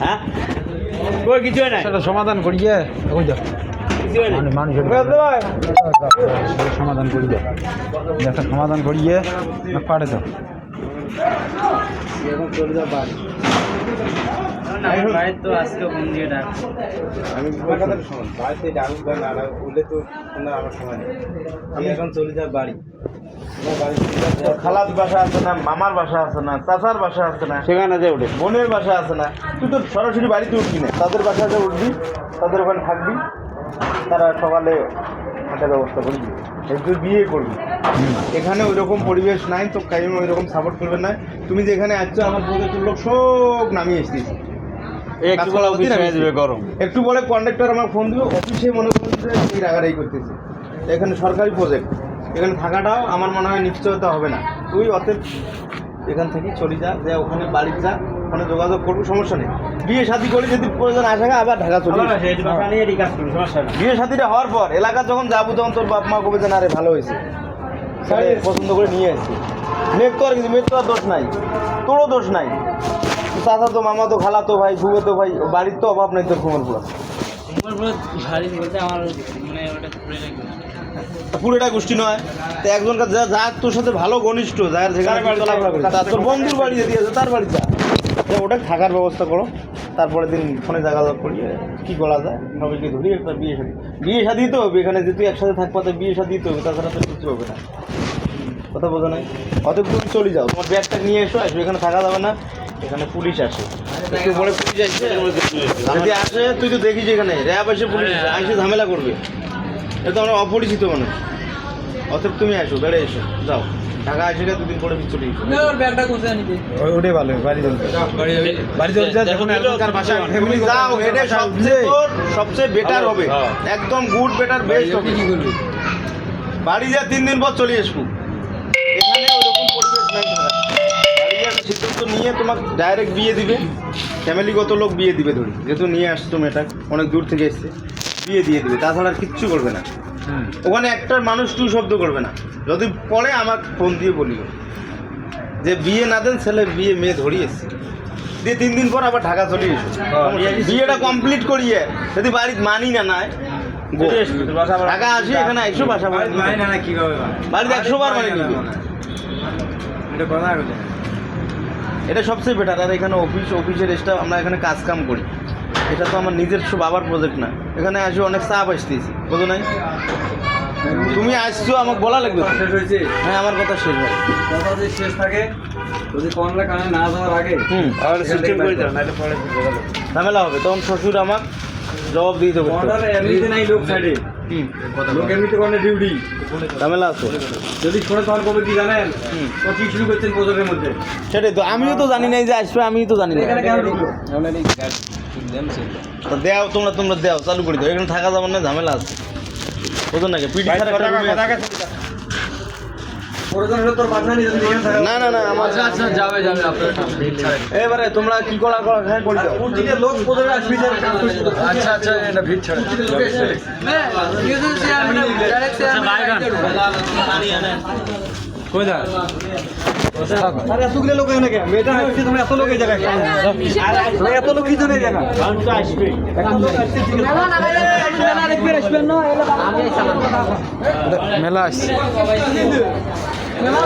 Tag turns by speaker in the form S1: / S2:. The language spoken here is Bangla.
S1: হ্যাঁ? কই কিছু না
S2: সেটা সমাধান করিয়ে ওই মানুষ মানুষের সমাধান করি দাও। একটা সমাধান করিয়ে পারে দাও।
S1: বাড়ির তো আজকে ফোন দিয়ে ডাক।
S3: আমি কথাটা শোন বাড়িতে ডাকুক বা না ডাকুক বললে তো তোমার আমার সময় নেই। আমি এখন চলে যাব বাড়ি। খালার বাসা আছে না মামার বাসা আছে না চাচার বাসা আছে না
S1: সেখানে যে ওঠে
S3: বোনের বাসা আছে না তুই তো সরাসরি বাড়িতে উঠবি না। তাদের বাসাতে উঠবি তাদের ওখানে থাকবি তারা সকালে হাঁটার ব্যবস্থা করবি তুই বিয়ে করবি। এখানে ওই রকম পরিবেশ নাই তো কাইম ওই রকম সাপোর্ট করবে না। তুমি যে এখানে আসছো আমার প্রজেক্টের লোক সব নামিয়ে এসেছিস
S1: একটু বলা অফিস হয়ে যাবে গরম।
S3: একটু পরে কন্ডাক্টর আমার ফোন দিল অফিসে মনে করছে যে এই রাগারাই করতেছে। এখানে সরকারি প্রজেক্ট এখানে থাকাটাও আমার মনে হয় নিশ্চয়তা হবে না। তুই অতএব এখান থেকে চলে যা যে ওখানে বাড়ি যা ওখানে যোগাযোগ করবি সমস্যা নেই। বিয়ে শাদি করে যদি প্রয়োজন আসে আবার ঢাকা চলে বিয়ে শাদিটা হওয়ার পর এলাকা যখন যাব তখন তোর বাপ মা কবে যে না রে ভালো হয়েছে। পছন্দ করে নিয়ে আসছি মেয়ের তো আর কিছু মেয়ের তো আর দোষ নাই। তোরও দোষ নাই। চাচা তো মামা তো খালা তো ভাই ফুবে তো ভাই বাড়ির তো অভাব নাই তোর কুমার পুরা
S1: ভারী বলতে আমার মানে
S3: পুরোটা গোষ্ঠী নয়। তো একজনকার যা যা তোর সাথে ভালো ঘনিষ্ঠ যার যেখানে চলাফেরা তার তোর বন্ধুর বাড়ি আছে তার বাড়ি যা ওটা থাকার ব্যবস্থা করো। তারপরে দিন ফোনে যোগাযোগ করিয়ে কী করা যায়। সবাইকে ধরি একটা বিয়ে শাদি বিয়ে শাদি তো হবে এখানে যে তুই একসাথে থাকব তো বিয়ে শাদি তো হবে তাছাড়া তো কিছু হবে না। কথা বোঝা নাই? অতএব তুমি চলে যাও তোমার ব্যাগটা নিয়ে এসো আসবে এখানে থাকা যাবে না। এখানে পুলিশ একটু পরে পুলিশ আসবে যদি আসে তুই তো দেখিস এখানে। র্যাব আসে পুলিশ আসে ঝামেলা করবে। এটা তো আমরা অপরিচিত মানুষ। অতএব তুমি আসো বেড়ে এসো যাও। ঢাকা আসে গিয়ে দুদিন পরে চলে এসো
S2: ওটাই ভালো বাড়ি চলতে বাড়ি চলতে যখন এখনকার বাসা
S3: তুমি যাও এটা সবচেয়ে সবচেয়ে বেটার হবে। একদম গুড বেটার বেস্ট হবে বাড়ি যা তিন দিন পর চলে আসব। তোমাকে ডাইরেক্ট বিয়ে দিবে। ফ্যামিলিগত লোক বিয়ে দিবে ধরি। যেহেতু নিয়ে আসছো মেয়েটা অনেক দূর থেকে এসছে বিয়ে দিয়ে দিবে। তাছাড়া আর কিচ্ছু করবে না। ওখানে একটা মানুষ টু শব্দ করবে না। যদি পরে আমার ফোন দিয়ে বলিও। যে বিয়ে না দেন ছেলে বিয়ে মেয়ে ধরিয়ে এসছে। দিয়ে তিন দিন পর আবার ঢাকা চলে এসো। বিয়েটা কমপ্লিট করিয়ে যদি বাড়ির মানি না নাই ঢাকা আসি এখানে একশো বাসা বাড়ি বাড়িতে একশো বার মানি নিবে এটা সবচেয়ে বেটার আর এখানে অফিস অফিসের এসটা আমরা এখানে কাজ কাম করি। এটা তো আমার নিজস্ব বাবার প্রজেক্ট না। এখানে আসি অনেক চাপ আসতেছি বোঝো নাই? তুমি আসছো আমাকে বলা লাগবে
S4: শেষ হয়েছে?
S3: হ্যাঁ আমার কথা শেষ হয়।
S4: কথা যদি শেষ থাকে যদি কমলা কানে না যাওয়ার আগে
S3: হুম।
S1: তাহলে সিস্টেম করে দাও নাহলে পরে
S3: ঝামেলা হবে। তখন শ্বশুর আমার জবাব দিয়ে দেবো ঝামেলা আছে।
S4: যদি শোনে তখন কবে কি জানেন? তো কি শুরু করছেন প্রজেক্টের মধ্যে।
S3: সেটাই তো আমিও তো জানি নাই যে আসবে আমিও তো জানি না দেও তোমরা তোমরা দেও চালু করে দাও। এখানে থাকা যাবে না ঝামেলা আছে। বুঝো নাকি না না না আমার
S4: আচ্ছা যাবে যাবে আপনার
S3: এবারে তোমরা কি করা করা হ্যাঁ
S4: দিকে লোক প্রজেক্ট আসবি আচ্ছা আচ্ছা এটা ভিড় ছাড়া।
S2: কোথায়
S4: আরে এতগুলো লোক এখানে কেন? মেয়েটা আসছে তোমরা এত লোক এই জায়গায় আর এত লোক কি জন্য এই
S3: আসবে
S2: মেলা আসছে।
S4: মেলা